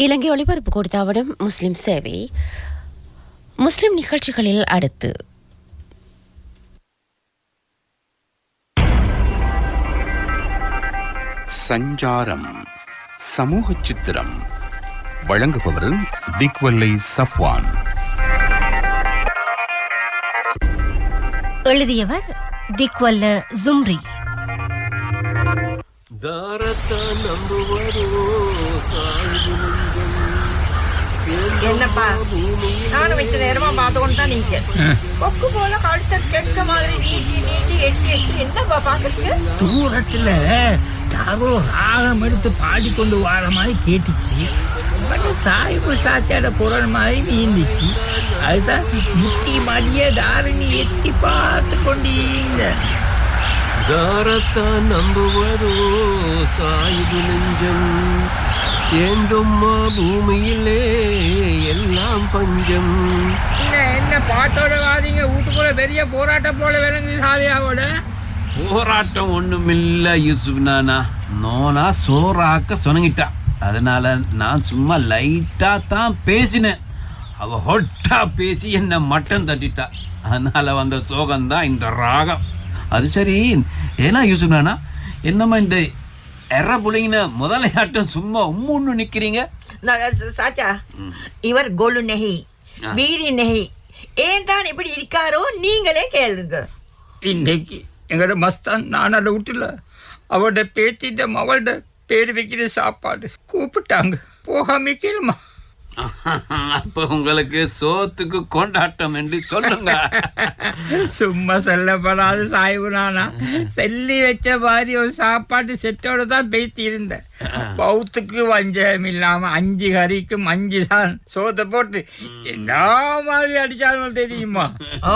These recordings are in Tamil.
இலங்கை ஒளிபரப்பு கொடுத்தாவிடம் முஸ்லிம் சேவை. முஸ்லிம் நிகழ்ச்சிகளில் அடுத்து. சஞ்சாரம் சமூக சித்திரம். வழங்குபவர் திக்வல்லை சஃப்வான். எழுதியவர் திக்வல்ல ஜும்ரி. தாரத்தான் என்னப்பா? நானும் வச்ச நேரமா பார்த்து கொண்டு தான் நீங்க கொக்கு போல கழுத்த கெக்க மாதிரி நீட்டி நீட்டி எட்டி எட்டி என்னப்பா பாக்குறீங்க தூரத்துல யாரோ ராகம் எடுத்து பாடிக்கொண்டு வர மாதிரி கேட்டுச்சு. பட் சாய்பு சாத்தியோட குரல் மாதிரி நீந்துச்சு. அதுதான் முட்டி மடிய தாரணி எட்டி பார்த்து கொண்டீங்க தாரத்தான் நம்புவரோ சாய்வு நெஞ்சம்? ஏண்டும்மா பூமியிலே எல்லாம் பஞ்சம். என்ன என்ன பாட்டோட வாதீங்க வீட்டுக்குள்ள பெரிய போராட்டம் போல விளங்குது சாதியாவோட போராட்டம் ஒண்ணுமில்ல யூசுப் நானா. நோனா சோறாக்க சொனங்கிட்டா. அதனால நான் சும்மா லைட்டா தான் பேசினேன். அவ ஹொட்டா பேசி என்ன மட்டம் தட்டிட்டா. அதனால வந்த சோகம்தான் இந்த ராகம். அது சரி ஏன்னா யூசுப் நானா என்னம்மா இந்த எற புள்ளைங்கின முதலையாட்டம் சும்மா உம்முன்னு நிக்கிறீங்க? சாச்சா இவர் கொலு நெஹி. வீரி நெஹி ஏன் தான் இப்படி இருக்காரோ நீங்களே கேளுங்க. இன்னைக்கு எங்களோட மஸ்தான் நான் அதை விட்டுல அவட பேத்திட்ட மவள்ட பேர் வைக்கிற சாப்பாடு கூப்பிட்டாங்க. போகாம கேளுமா அப்ப உங்களுக்கு சோத்துக்கு கொண்டாட்டம் என்று சொல்லுங்க. சும்மா சொல்லப்படாத சாய்வு நானா. செல்லி வச்ச மாதிரி ஒரு சாப்பாட்டு செட்டோட தான் பேத்தி இருந்தேன் பௌத்துக்கு வஞ்சகம் இல்லாம அஞ்சு கறிக்கும் அஞ்சு தான் சோத்தை போட்டு என்ன மாதிரி அடிச்சாலும் தெரியுமா? ஓ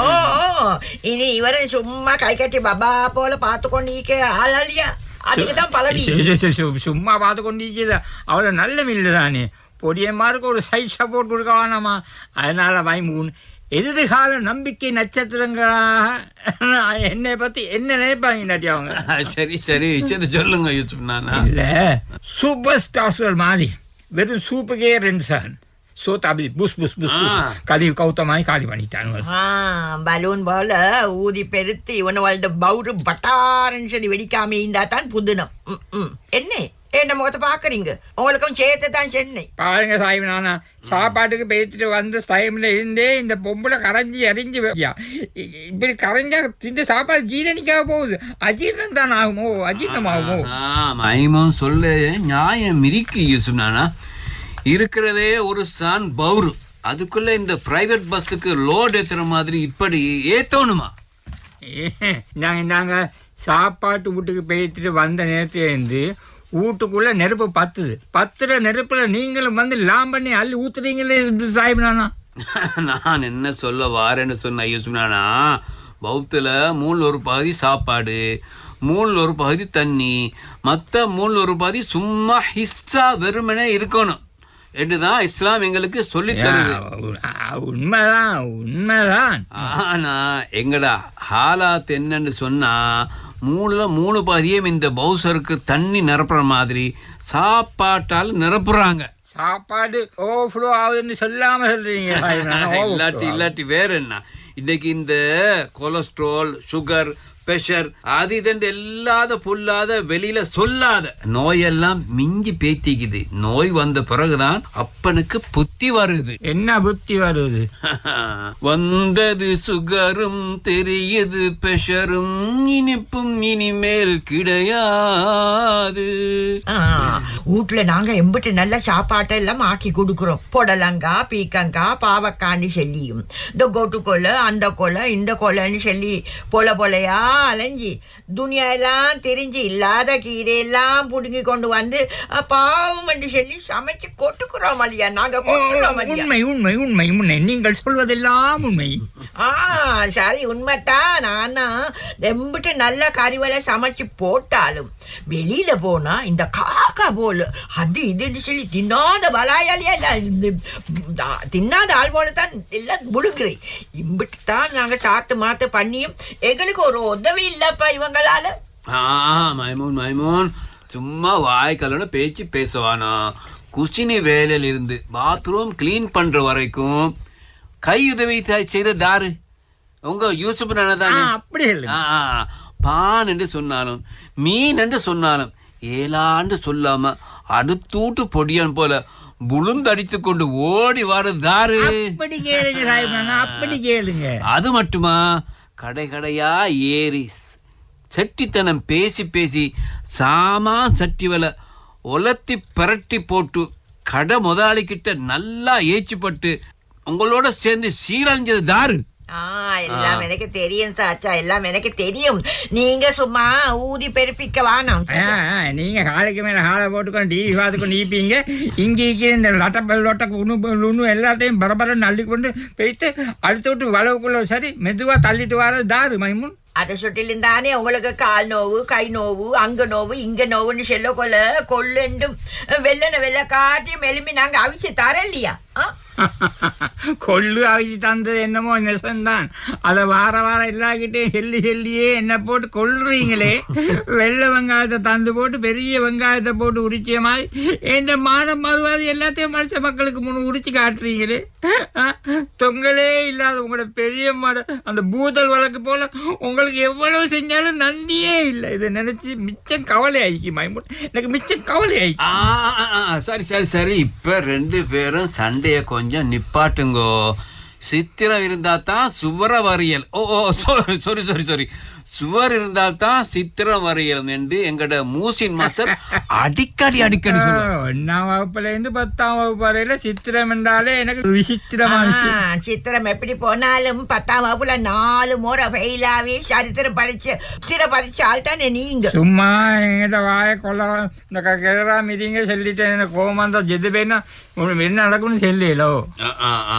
ஓ, இனி இவரை சும்மா கை கட்டி பாபா போல பார்த்து கொண்டு இருக்க ஆளாலியா அதுக்கு தான் பலவி சு- சு- சு- சு- சும்மா பார்த்து கொண்டிருக்கிறதா அவளை நல்ல மில்லு தானே. பொடியம்மாருக்கு ஒரு சைட் சப்போர்ட் கொடுக்க வேணாமா அதனால மைமூன் எதிர்கால நம்பிக்கை நட்சத்திரங்களாக என்னை பத்தி என்ன நினைப்பாங்க இல்லாட்டி அவங்க? சரி சரி. சரி சொல்லுங்க யூசுப் நானா. இல்ல சூப்பர் ஸ்டார்ஸ்கள் மாதிரி வெறும் சூப்புக்கே ரெண்டு சார் சோத் அப்படி புஸ் புஸ் புஸ் ஆ. கழுவி கௌத்தமாய் காலி பண்ணிட்டானுங்க ஆ பலூன் போல ஊதி பெருத்து இவனை வாழ்ந்த பவுரு பட்டாரன்னு சொல்லி வெடிக்காம இருந்தா தான் புதுனம். ம், ம். என்ன? என்ன முகத்தை பாக்குறீங்க உங்களுக்கும் சேர்த்து தான் சென்னை பாருங்க சாய்வு நானா. சாப்பாட்டுக்கு பேசிட்டு வந்த டைம்ல இருந்தே இந்த பொம்பளை கரைஞ்சி எரிஞ்சு இப்படி கரைஞ்சா இந்த சாப்பாடு ஜீரணிக்காக போகுது. அஜீரணம் தான் ஆகுமோ? அஜீரணம் ஆகுமோ ஆ, மைமம் சொல்ல. நியாயம் இருக்கு யூசுப் நானா. இருக்கிறதே ஒரு சான் பவுரு. அதுக்குள்ள இந்த பிரைவேட் பஸ்ஸுக்கு லோட் ஏத்துற மாதிரி இப்படி ஏத்தோணுமா? நாங்க நாங்க சாப்பாட்டு வீட்டுக்கு பேசிட்டு வந்த நேரத்துல இருந்து வீட்டுக்குள்ள நெருப்பு பத்துது. பத்துற நெருப்புல நீங்களும் வந்து லாம் பண்ணி அள்ளி ஊத்துறீங்களே சாய்வு நானா? நான் என்ன சொல்ல வாரேன்னு சொன்ன நானா? பௌத்துல மூணுல ஒரு பகுதி சாப்பாடு மூணுல ஒரு பகுதி தண்ணி மற்ற மூணுல ஒரு பகுதி சும்மா ஹிஸ்ஸா வெறுமனே இருக்கணும். என்றுதான் இஸ்லாம் எங்களுக்கு ஆ, உண்மைதான் உண்மைதான். ஆனா எங்கடா ஹாலாத் என்னன்னு சொன்னா மூணுல மூணு பாதியும் இந்த பவுசருக்கு தண்ணி நிரப்புற மாதிரி சாப்பாட்டால் நிரப்புறாங்க. சாப்பாடு ஓவர்ஃப்ளோ ஆகுதுன்னு சொல்லாம சொல்றீங்க. இல்லாட்டி இல்லாட்டி வேற என்ன? இன்னைக்கு இந்த கொலஸ்ட்ரால் சுகர் பிரஷர் அது இதுன்னு இல்லாத பொல்லாத வெளியில சொல்லாத. நோயெல்லாம் மிஞ்சி பேத்திக்குது. நோய் வந்த பிறகுதான் அப்பனுக்கு புத்தி வருது. என்ன புத்தி வருது? வந்தது சுகரும் தெரியுது பெஷரும் இனிப்பும் இனிமேல் கிடையாது. வீட்டுல நாங்க எம்பிட்டு நல்ல சாப்பாட்டை எல்லாம் ஆக்கி கொடுக்குறோம். புடலங்காய் பீக்கங்காய் பாவக்கான்னு சொல்லியும் இந்த கொட்டு கொலை அந்த கொலை இந்த கொலைன்னு சொல்லி பொல பொலையா அலைஞ்சி துணியா எல்லாம் தெரிஞ்சு இல்லாத கீரையெல்லாம் புடுங்கி கொண்டு வந்து பாவம் என்று சொல்லி சமைச்சு கொட்டுக்குறோம் இல்லையா நாங்க கொட்டுறோம் உண்மை உண்மை உண்மை உண்மை. நீங்கள் சொல்வதெல்லாம் உண்மை. ஆ சரி உண்மைத்தான் நானா எம்பிட்டு நல்ல கறிவலை சமைச்சு போட்டாலும் வெளியில போனா இந்த காக்கா போல அது இதுன்னு சொல்லி தின்னாத வலாயாலியா இல்ல தின்னாத ஆள் போல தான் எல்லாம் முழுங்குறேன் இம்பிட்டு தான் நாங்க சாத்து மாத்து பண்ணியும் எங்களுக்கு ஒரு உதவி இல்லப்பா இவங்களால. ஆ மைமூன் மைமூன். சும்மா வாய் கலன பேச்சு பேசுவானா? குசினி வேலையில இருந்து பாத்ரூம் க்ளீன் பண்ற வரைக்கும் கை உதவி செய்த தாரு. உங்க யூசுப் நானா ஆ, தானே அப்படி. பான் என்று சொன்னாலும் மீன் என்று சொன்னாலும் ஏலாண்டு சொல்லாம அடுத்தூட்டு பொடியான் போல புழுந்தடித்து கொண்டு ஓடி வர தாரு. அப்படி கேளுங்க அப்படி கேளுங்க. அது மட்டுமா? கடை கடையா ஏறி ஸ்- செட்டித்தனம் பேசி பேசி சாமா சட்டி வல உலத்தி பிரட்டி போட்டு கடை முதலாளிக்கிட்ட நல்லா ஏச்சுப்பட்டு உங்களோட சேர்ந்து சீரழிஞ்சது தாரு. எல்லாம் எனக்கு தெரியும் சாச்சா எல்லாம் எனக்கு தெரியும். நீங்க சும்மா ஊதி பெருப்பிக்க வேணாம் நீங்க காலைக்கு மேல காலை போட்டுக்கொண்டு டிவி பார்த்துக்கொண்டு ஈப்பீங்க இங்க இங்க இந்த லட்ட லொட்ட உணு எல்லாத்தையும் பரபர அள்ளி கொண்டு போயிட்டு அடுத்து விட்டு வளவுக்குள்ள சரி மெதுவா தள்ளிட்டு வர தாரு மைமுன். அதை சுட்டிலும் தானே உங்களுக்கு கால் நோவு கை நோவு அங்க நோவு இங்க நோவுன்னு சொல்ல கொள்ள கொள்ளுண்டும் வெள்ளன வெள்ள காட்டி மெலும்பி நாங்க அவிச்சு தர இல்லையா? ஆ? கொள்ளு அவிச்சு தந்தது என்னமோ நெசந்தான். அதை வார வாரம் எல்லாக்கிட்டையும் செல்லி செல்லியே என்ன போட்டு கொள்றீங்களே வெள்ளை வெங்காயத்தை தந்து போட்டு பெரிய வெங்காயத்தை போட்டு உரிச்சிய மாதிரி எந்த மானம் மறுவாது எல்லாத்தையும் மனுஷ மக்களுக்கு முன்னு உரிச்சு காட்டுறீங்களே. தொங்கலே இல்லாத உங்களோட பெரிய மாட அந்த பூதல் வழக்கு போல உங்களுக்கு எவ்வளவு செஞ்சாலும் நன்றியே இல்லை. இதை நினைச்சு மிச்சம் கவலை ஆயிக்கு மைமூன். எனக்கு மிச்சம் கவலை ஆயிக்கு. சரி சரி சரி. இப்ப ரெண்டு பேரும் சண்டைய கொஞ்சம் கொஞ்சம் நிப்பாட்டுங்கோ. சித்திரம் இருந்தா தான் சுவர வரியல். ஓ ஓ சாரி சாரி சாரி சுவர் இருந்தா தான் சித்திரம் வரையல் என்று எங்கட மூசின் மாஸ்டர் அடிக்கடி அடிக்கடி ஒன்னாம் வகுப்புல இருந்து பத்தாம் வகுப்பு வரையில சித்திரம் என்றாலே எனக்கு விசித்திரமான சித்திரம் எப்படி போனாலும் பத்தாம் வகுப்புல நாலு முறை ஃபெயிலாவே சரித்திரம் படிச்சு சித்திரம் படிச்சால் தானே நீங்க சும்மா எங்கிட்ட வாய கொள்ள இந்த கிழறா மிதிங்க சொல்லிட்டேன். எனக்கு கோவம் வந்தா ஜெது பேனா என்ன நடக்கும்னு சொல்லலோ ஆ, ஆ, ஆ,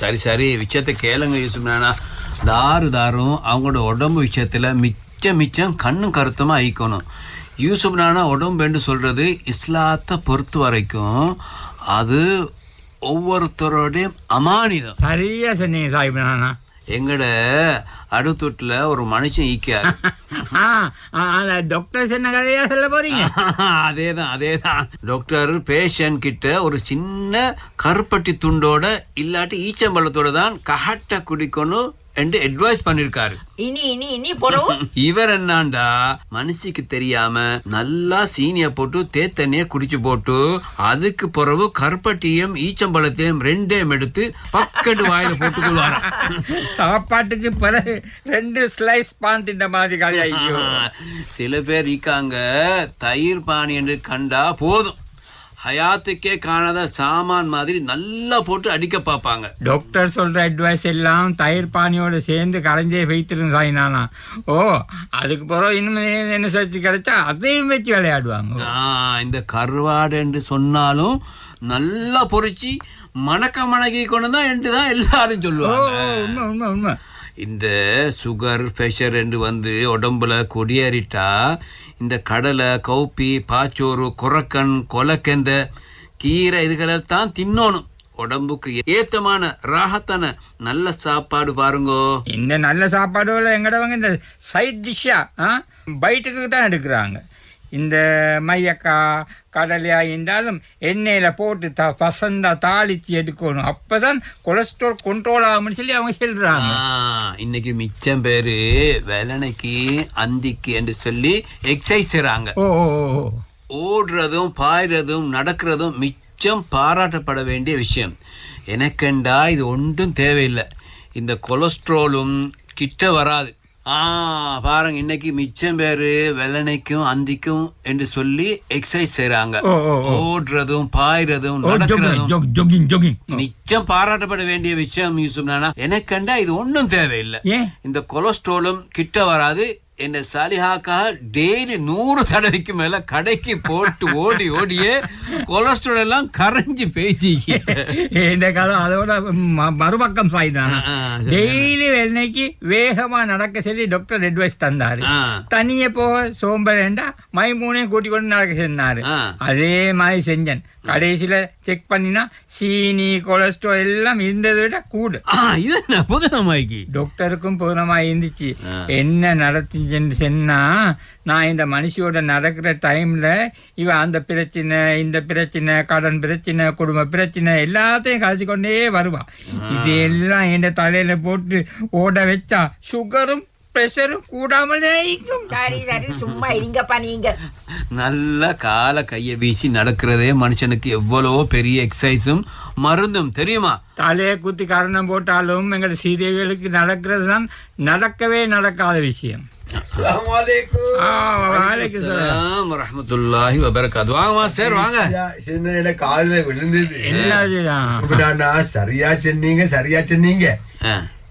சரி சரி. விஷயத்தை கேளுங்க யூசுப்னானா தாரு தாரும் அவங்களோட உடம்பு விஷயத்துல மிச்சம் மிச்சம் கண்ணும் கருத்துமா ஆயிக்கணும் யூசுப் நானா உடம்புன்னு சொல்றது இஸ்லாத்தை பொறுத்த வரைக்கும் அது ஒவ்வொருத்தரோடைய அமானிதம். சரியா சொன்னீங்க சாஹிப் நானா. எங்கட அடுத்துட்டுல ஒரு மனுஷன் அந்த டாக்டர் என்ன கதையா சொல்ல போறீங்க? அதேதான் அதேதான். டாக்டர் பேஷண்ட் கிட்ட ஒரு சின்ன கருப்பட்டி துண்டோட இல்லாட்டி ஈச்சம்பழத்தோட தான் கஹட்ட குடிக்கணும் என்று அட்வைஸ் பண்ணிருக்காரு. இனி இனி இனி போறோம். இவர் என்னாண்டா? மனுஷிக்கு தெரியாம நல்லா சீனிய போட்டு தேத்தண்ணிய குடிச்சு போட்டு அதுக்கு பிறகு கருப்பட்டியும் ஈச்சம்பழத்தையும் ரெண்டையும் எடுத்து பக்கெட்டு வாயில போட்டுக்கொள்வாராம். சாப்பாட்டுக்கு பிறகு ரெண்டு ஸ்லைஸ் பாந்திட்ட மாதிரி கதை ஐயோ சில பேர் இருக்காங்க தயிர் பானி என்று கண்டா போதும். ஹயாத்துக்கே காணாத சாமான் மாதிரி நல்லா போட்டு அடிக்க பார்ப்பாங்க. டாக்டர் சொல்ற அட்வைஸ் எல்லாம் தயிர் பானியோட சேர்ந்து கரைஞ்சே வைத்திரும் சாயினானா ஓ அதுக்கு பிறகு இன்னும் என்ன சர்ச்சு கிடைச்சா அதையும் வச்சு விளையாடுவாங்க. இந்த கருவாடு என்று சொன்னாலும் நல்லா பொரிச்சு மணக்க மணக்கி கொண்டு தான் என்று தான் எல்லாரும் சொல்லுவாங்க. ஓ, உண்மை உண்மை உண்மை. இந்த சுகர் ப்ரெஷர் என்று வந்து உடம்புல கொடியேறிட்டா இந்த கடலை கௌப்பி பாச்சோறு குரக்கன் கொலக்கெந்த கீரை இதுகளெல்லாம் தின்னணும். உடம்புக்கு ஏத்தமான ராகத்தான நல்ல சாப்பாடு பாருங்கோ. இந்த நல்ல சாப்பாடுகளை எங்கடவங்க இந்த சைட் டிஷ்ஷா பைட்டுக்கு தான் எடுக்கிறாங்க. இந்த மையக்காய் கடலையா இருந்தாலும் எண்ணெயில் போட்டு த பசந்தா தாளித்து எடுக்கணும். அப்போ தான் கொலஸ்ட்ரால் கண்ட்ரோல் ஆகும்னு சொல்லி அவங்க சொல்கிறாங்க இன்னைக்கு மிச்சம் பேரு வேலனைக்கு அந்திக்கு என்று சொல்லி எக்ஸசைஸ் ஓ, ஓ. ஓடுறதும் பாய்றதும் நடக்கிறதும் மிச்சம் பாராட்டப்பட வேண்டிய விஷயம். எனக்கெண்டா இது ஒன்றும் தேவையில்லை. இந்த கொலஸ்ட்ராலும் கிட்ட வராது. ஆ பாருங்க இன்னைக்கு மிச்சம் பேரு வெள்ளனைக்கும் அந்திக்கும் என்று சொல்லி எக்ஸசைஸ் ஓ. ஓடுறதும் பாய்றதும் நடக்கிறதும். மிச்சம் பாராட்டப்பட வேண்டிய விஷயம் யூசுப் நானா எனக்கண்டா இது ஒன்றும் தேவையில்லை. இந்த கொலஸ்ட்ராலும் கிட்ட வராது என்ன சாலிஹாக்காக டெய்லி நூறு தடவைக்கு மேல கடைக்கு போட்டு ஓடி ஓடியே கொலஸ்ட்ரால் எல்லாம் கரைஞ்சு பேச்சிக்க இந்த கதை அதோட ம- மறுபக்கம் சாய்தான். டெய்லி வெள்ளைக்கு வேகமா நடக்க சொல்லி டாக்டர் அட்வைஸ் தந்தாரு. தனியே போக சோம்பரேண்டா மைமூனையும் கூட்டி கொண்டு நடக்க சொன்னாரு ஆ. அதே மாதிரி செஞ்சேன் கடைசியில செக் பண்ணினா சீனி கொலஸ்ட்ரால் எல்லாம் இருந்ததை விட கூடு இது புதனமாய்க்கு டாக்டருக்கும் பூர்ணமா இருந்துச்சு. என்ன நடத்தி நடந்துச்சுன்னு சொன்னா நான் இந்த மனுஷியோட நடக்கிற டைம்ல இவ அந்த பிரச்சனை இந்த பிரச்சனை கடன் பிரச்சனை குடும்ப பிரச்சனை எல்லாத்தையும் கழிச்சு கொண்டே வருவா. இது எல்லாம் என் தலையில போட்டு ஓட வச்சா சுகரும் ப்ரெஷரும் கூடாமலே இருக்கும் சரி சரி சும்மா இருங்கப்பா நீங்க. நல்ல கால கையை வீசி நடக்கிறதே மனுஷனுக்கு எவ்வளவோ பெரிய எக்ஸசைஸும் மருந்தும் தெரியுமா? தலையை குத்தி கரணம் போட்டாலும் எங்கள் சீரியர்களுக்கு நடக்கிறது தான் நடக்கவே நடக்காத விஷயம். காதுல விழுந்தது. சரியா சொன்னீங்க சரியா சொன்னீங்க.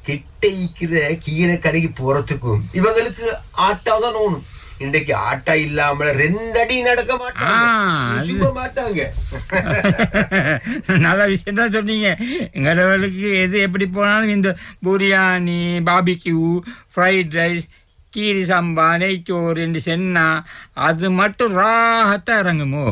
கிட்ட ஈக்கிற கீரை கடைக்கு போறதுக்கும் இவங்களுக்கு ஆட்டா தான் ஓணும் இன்றைக்கு ஆட்டா இல்லாம ரெண்டடி நடக்க மாட்டாங்க. மாட்டாங்க. நல்ல விஷயம் தான் சொன்னீங்க. எங்களவர்களுக்கு எது எப்படி போனாலும் இந்த பிரியாணி பாபிக்யூ ஃப்ரைட் ரைஸ் கீரி சம்பா நெய்ச்சோறு என்று சென்னா அது மட்டும் ராகத்தா இறங்குமோ.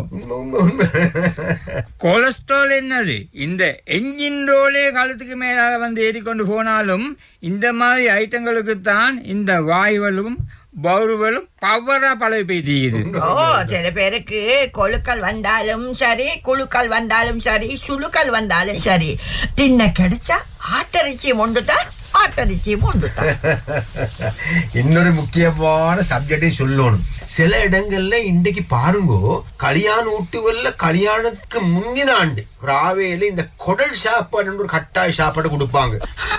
கொலஸ்ட்ரால் என்னது? இந்த என்ஜின் ரோலே காலத்துக்கு மேலாக வந்து ஏறிக்கொண்டு போனாலும் இந்த மாதிரி ஐட்டங்களுக்கு தான் இந்த வாயுவலும் பௌர்வலும் பவரா பழகி பெய்தியுது ஓ சில பேருக்கு கொழுக்கள் வந்தாலும் சரி குழுக்கள் வந்தாலும் சரி சுழுக்கள் வந்தாலும் சரி தின்ன கிடைச்சா ஆட்டரிச்சியும் ஒன்று தான் ஒன்று தான் இன்னொரு முக்கியமான சப்ஜெக்டையும் சொல்லணும். சில இடங்கள்ல இன்றைக்கு பாருங்கோ கல்யாண ஊட்டுவல்ல கல்யாணத்துக்கு முந்தின ஆண்டு ராவேல இந்த குடல் சாப்பாடுன்னு ஒரு கட்டாய சாப்பாடு கொடுப்பாங்க.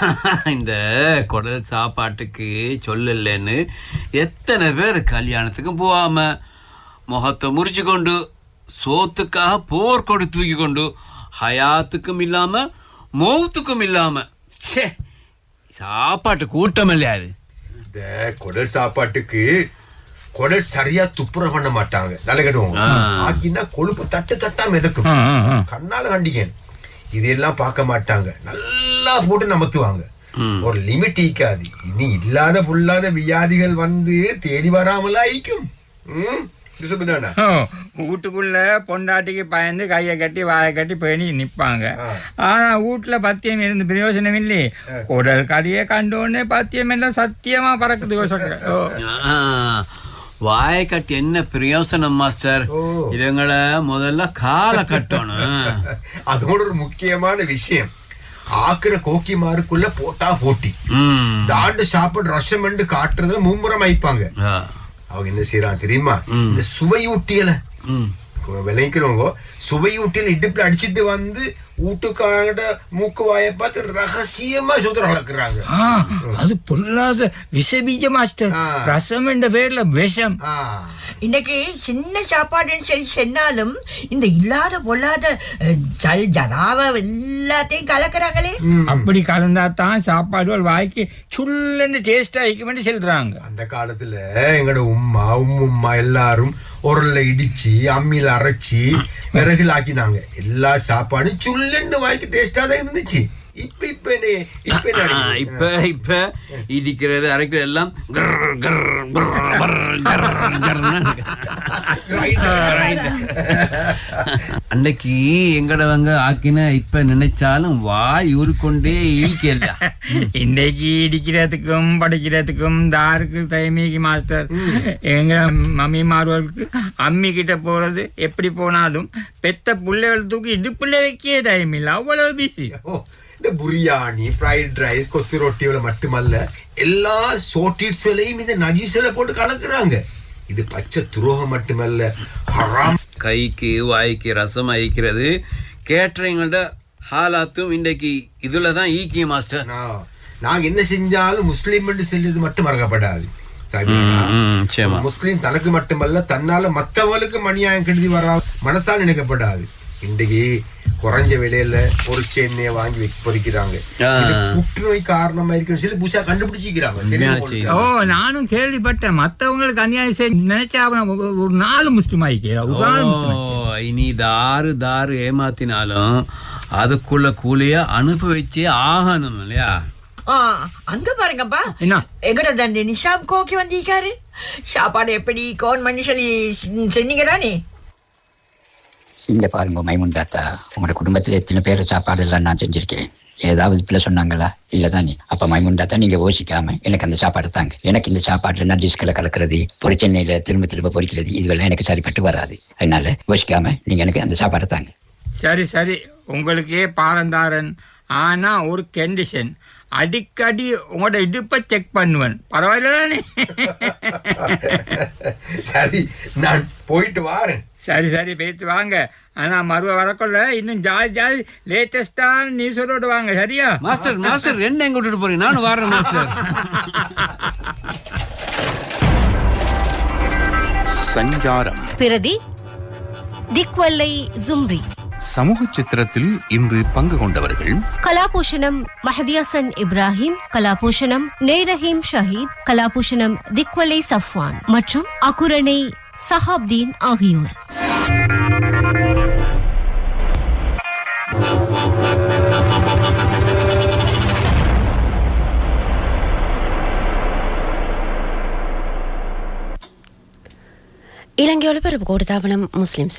இந்த குடல் சாப்பாட்டுக்கு சொல்லலன்னு எத்தனை பேர் கல்யாணத்துக்கு போகாம முகத்தை முறிச்சு கொண்டு சோத்துக்காக போர் கொடு தூக்கி கொண்டு ஹயாத்துக்கும் இல்லாம மௌத்துக்கும் இல்லாம ச்சே சாப்பாட்டு கூட்டம் இல்லையா அது இந்த குடல் சாப்பாட்டுக்கு குடல் சரியா துப்புரவு பண்ண மாட்டாங்க. நல்ல கட்டுவாங்க. ஆக்கினா கொழுப்பு தட்டு தட்டா மிதக்கும். கண்ணால கண்டிக்கேன். இதெல்லாம் பார்க்க மாட்டாங்க. நல்லா போட்டு நமத்துவாங்க. ஒரு லிமிட் ஈக்காது. இனி இல்லாத புல்லாத வியாதிகள் வந்து தேடி வராமலா ஈக்கும். ம்? வீட்டுக்குள்ள பொண்டாட்டிக்கு பயந்து கையை கட்டி வாயை கட்டி பேணி நிப்பாங்க. ஆ. ஆனா வீட்டுல பத்தியம் இருந்து பிரயோஜனம் இல்லையே. உடல் கறியை கண்டோடனே பத்தியம் எல்லாம் சத்தியமா பறக்குது வாயை கட்டி என்ன பிரயோசனம் மாஸ்டர்? ஓ. இவங்களை முதல்ல காலை கட்டணும். அதோட ஒரு முக்கியமான விஷயம். ஆக்குற கோக்கிமாருக்குள்ள போட்டா போட்டி. தாண்டு சாப்பிட்டு ரசம் என்று காட்டுறதுல மும்முரம் வைப்பாங்க. அவங்க என்ன செய்யறாங்க தெரியுமா. இந்த சுவையூட்டியல. விளைக்கிறவங்க சுவையூட்டியல இடுப்புல அடிச்சிட்டு வந்து வீட்டுக்காரங்கிட்ட மூக்கு வாயை பார்த்து ரகசியமா சுத்தர வளர்க்குறாங்க. அது பொல்லாத விஷபீஜ மாஸ்டர். ரசம் என்ற பேர்ல விஷம். இன்னைக்கு சின்ன சாப்பாடுன்னு சொல்லி சொன்னாலும் இந்த இல்லாத பொல்லாத ஜல் ஜனாவ எல்லாத்தையும் கலக்குறாங்களே. அப்படி கலந்தா தான் சாப்பாடுகள் வாய்க்கு சுல்லுன்னு டேஸ்டா வைக்குமென்று சொல்றாங்க. அந்த காலத்துல எங்கட உம்மா உம்மும்மா எல்லாரும் உரல்ல இடிச்சு அம்மியில அரைச்சி விறகுல ஆக்கினாங்க. எல்லா சாப்பாடும் சுல்லுன்னு வாய்க்கு டேஸ்டா தான் இருந்துச்சு. இப்ப இப்ப என்ன இப்ப என்ன ஆ, அடிக்குது? இப்ப இப்ப இடிக்கிறது அரைக்கிறது எல்லாம் கர், கர், கர், கர், கர், கர்ன்னு இருக்கு. அன்னைக்கு எங்கடவங்க ஆக்கின இப்ப நினைச்சாலும் வாய் ஊருக்கொண்டே ஈக்கல இன்னைக்கு இடிக்கிறதுக்கும் படிக்கிறதுக்கும் தாருக்கு டைமிக்கு மாஸ்டர் எங்க மம்மி மாறுவர்களுக்கு அம்மி கிட்ட போறது எப்படி போனாலும் பெத்த பிள்ளைகள் தூக்கி இடுப்புல வைக்க டைம் இல்லை. அவ்வளவு பிஸி இந்த பிரியாணி ஃப்ரைட் ரைஸ் கொத்து ரொட்டியோட மட்டுமல்ல எல்லா சோட்டிட்ஸ்களையும் இந்த நஜீஸ்ல போட்டு கலக்குறாங்க. இது பச்சை துரோகம் மட்டுமல்ல ஹராம். கைக்கு வாய்க்கு ரசம் அழிக்கிறது. கேட்டரிங்களோட ஹாலாத்தும் இன்றைக்கு இதுல தான் ஈக்கிய மாஸ்டர். நான் நாங்க என்ன செஞ்சாலும் முஸ்லீம் என்று சொல்லியது மட்டும் மறக்கப்படாது. முஸ்லீம் தனக்கு மட்டுமல்ல தன்னால மத்தவங்களுக்கு மணியாயம் கெடுதி வரா மனசால் நினைக்கப்படாது. இன்றைக்கு குறைஞ்ச விலையில பொரிச்ச எண்ணெயை வாங்கி பொறிக்கிறாங்க புற்றுநோய் காரணமா இருக்குன்னு சொல்லி புதுசா கண்டுபிடிச்சிக்கிறாங்க? ஓ நானும் கேள்விப்பட்டேன். மத்தவங்களுக்கு அநியாயம் செய்ய நினைச்சா ஒரு- நாலு முஸ்லிம் ஆயிக்கிறா இனி தாரு தாரு ஏமாத்தினாலும் அதுக்குள்ள கூலிய அனுபவிச்சே ஆகணும் இல்லையா? ஆ, அங்க பாருங்கப்பா. என்ன? எங்கட தண்டி நிஷாம் கோக்கி வந்திருக்காரு. சாப்பாடு எப்படி கோன் பண்ணி சொல்லி செ- சொன்னீங்க தானே இங்க பாருங்க மைமுன் தாத்தா. உங்களோட குடும்பத்துல எத்தனை பேர் சாப்பாடு எல்லாம் நான் செஞ்சிருக்கேன்? ஏதாவது பிள்ளை சொன்னாங்களா? இல்லை தானே அப்போ மைமுண்டா தான் நீங்கள் யோசிக்காம எனக்கு அந்த சாப்பாடு தாங்க. எனக்கு இந்த சாப்பாட்டில் நான் டிஸ்கில் கலக்கிறது பொரிச்செண்ணெயில் திரும்ப திரும்ப பொரிக்கிறது இதுவெல்லாம் எனக்கு சரிப்பட்டு வராது. அதனால யோசிக்காம நீங்கள் எனக்கு அந்த சாப்பாடு தாங்க. சரி சரி. உங்களுக்கே பாரந்தாரன். ஆனா ஒரு கண்டிஷன் அடிக்கடி உங்களோட இடுப்பை செக் பண்ணுவேன். பரவாயில்ல தானே சரி நான் போயிட்டு வாரேன். சரி சரி பேத்து வாங்க. ஆனா மறுவ வரக்குள்ள இன்னும் ஜாதி ஜாதி லேட்டஸ்டான நியூஸோட வாங்க சரியா? மாஸ்டர் மாஸ்டர் என்ன எங்க விட்டுட்டு போறீங்க? நானும் வரேன் மாஸ்டர். சஞ்சாரம். பிரதி திக்வல்லை ஜும்ரி. சமூக சித்திரத்தில் இன்று பங்கு கொண்டவர்கள் கலாபூஷணம் மஹதியாசன் இப்ராஹிம் கலாபூஷணம் நேரஹீம் ஷஹீத் கலாபூஷணம் திக்வலை சஃப்வான் மற்றும் அகுரணை சஹாப்தீன் ஆகியோர் இலங்கை ஒளிபரப்பு கூடுதாபனம் முஸ்லிம்